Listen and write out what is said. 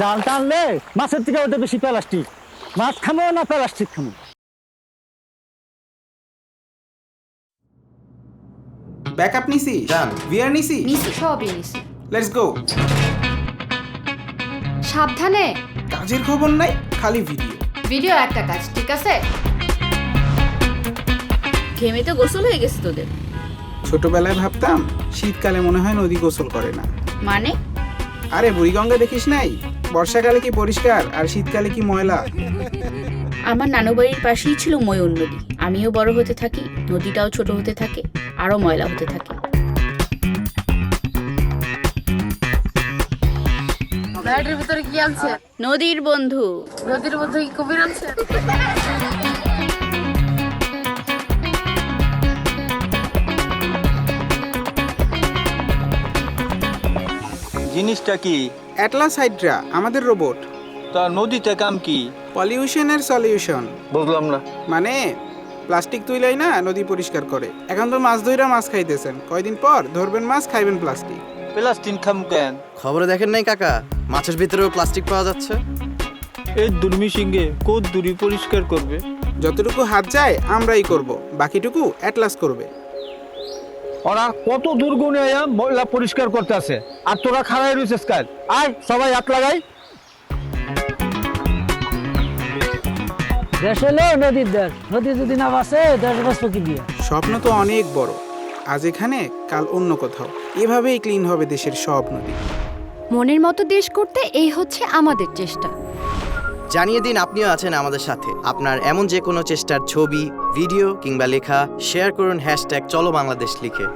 জাল টানলে মাছের থেকে ওটা বেশি প্লাস্টিক। মাছ খামো না প্লাস্টিক খামো? ব্যাকআপ নিছি? যান। বিয়ার নিছি? নিছি সবই নিছি। লেটস গো সাবধানে। কাজের খবর নাই খালি ভিডিও ভিডিও একটা কাজ ঠিক আছে? ঘেমে তো গোসল হয়ে গেছে তোদের। ছোটবেলায় ভাবতাম শীতকালে মনে হয় নদী গোসল করে না। মানে? আরে বুড়িগঙ্গা দেখিস নাই? বর্ষাকালে কি পরিষ্কার আর শীতকালে কি ময়লা? আমার নানু বাড়ির পাশেই ছিল ময়ূর নদী। আমিও বড় হতে থাকি নদীটাও ছোট হতে থাকে আরও ময়লা হতে থাকে। ব্যাগের ভিতরে কি আছে নদীর বন্ধু। নদীর মধ্যে কি আছে জিনিসটা কি? অ্যাটলাস হাইড্রা আমাদের রোবট তা নদীতে কাম কি? পলিউশনের সলিউশন বুঝলাম না। মানে প্লাস্টিক তুইলাই না নদী পরিষ্কার করে। এখন তো মাছ ধইরা মাছ খাইতেছেন। কয়দিন পর ধরবেন মাছ খাইবেন প্লাস্টিক প্লাস্টিক খাম কেন? খবরে দেখেন নাই কাকা? মাছের ভিতরেও প্লাস্টিক পাওয়া যাচ্ছে। এই দুর্মি সিংহে কোদ দূরি পরিষ্কার করবে। যতটুকু হাত যায় আমরাই করব। বাকিটুকু অ্যাটলাস করবে। ওরা কত দুর্গুণে আয়া ময়লা পরিষ্কার করতে আছে। আর তোরা খাড়াই রয়েছিস কাজ আয় সবাই হাত লাগাই। দেশ হলো নদীর দেশ। নদী যদি না বাসে দেশ বাঁচবো কি দিয়ে? স্বপ্ন তো অনেক বড়। আজ এখানে কাল অন্য কোথাও। এভাবেই ক্লিন হবে দেশের সব নদী। মনের মতো দেশ করতে এই হচ্ছে আমাদের চেষ্টা। জানিয়ে দিন আপনিও আছেন আমাদের সাথে। আপনার এমন যে কোনো চেষ্টার ছবি, ভিডিও কিংবা লেখা, শেয়ার করুন হ্যাশট্যাগ চলো বাংলাদেশ লিখে।